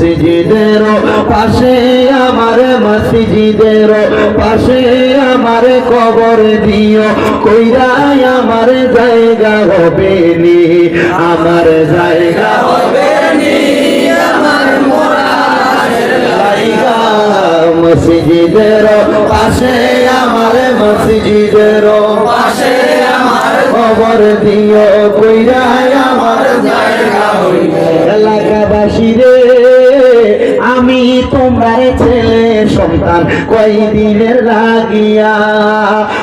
মসজিদের পাশে আমার মসজিদের পাশে আমার কবর দিও। কইরাই আমার জায়গা হবে নি, আমার জায়গা হবে নি মসজিদের পাশে আমার মসজিদের পাশে আমার খবর দিও। কইরাই আমার জায়গা হইবে। এলাকাবাসী রে আমি তোমার ছেলে সন্তান কই দিনের লাগিয়া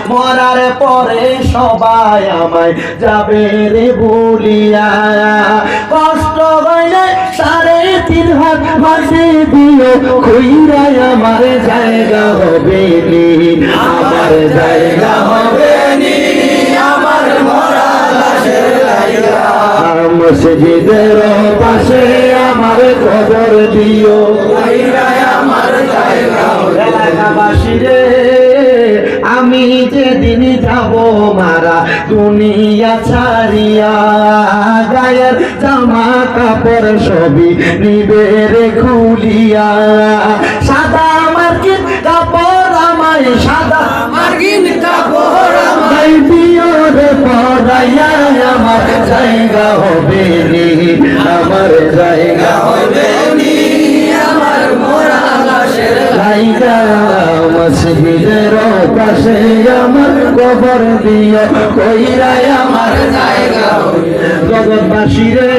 মরার পরে সবাই আমায় যাবে রে বলিয়া। কষ্ট হইলে সাড়ে তিন হাত মাঝে দিও কইরাই আমার জায়গা হবে নি। আমার জায়গা হবে নি, আমার মরা লাশের জায়গা। মসজিদের পাশে আমার খবর দিও। যেদিন যাব মারা, দুনিয়া ছাড়িয়া গায়ের জামা কাপড় সবই নিবে রে খুলিয়া। সাদা মার্কিন কাপড় আমায়, সাদা মার্গিন কাপড় গাই দিও পড়াইয়া আমার জায়গা হবে রে, আমার জায়গা হবে পাশে আমার কবর দিও কইরাই আমার জায়গা জগৎবাসী রে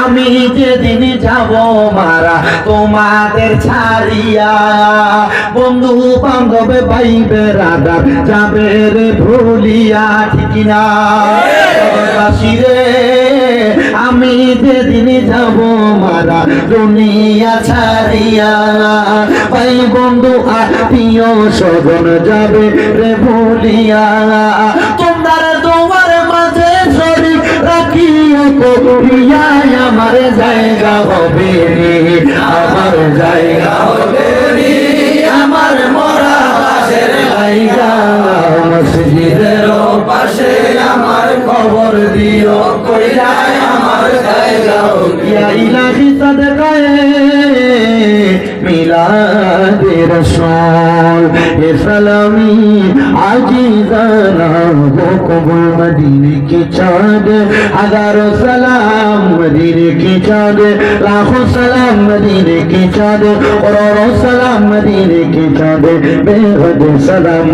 আমি যেদিন যাব মারা তোমাদের ছাড়িয়া। বন্ধু বান্ধব পাইবে রাধা যাবে রে ভুলিয়া, ঠিক না জগৎবাসী রে আমি যেদিন যাব মারা দুনিয়া ছাড়িয়া। ভাই বন্ধু, আত্মীয় স্বজন যাবে রে ভুলিয়া। তোমার তোমার মাঝে শরীর রাখিও করিয়া, আমার জায়গা হবে আমার জায়গা হবে আমার মরা লাশের জায়গা, মসজিদের পাশে আমার খবর দিও জায়গা ইয়া ইলাহি সাদকায়ে মিলাদ রসূল। এ সালামি আজিজানা কবুল মদিনে কি হাজারো সালাম মদিনে কি চাঁদ। লাখো সালাম মদিনে কি চাঁদ। করোড়ো সালাম মদিনে কি চাঁদ। সালাম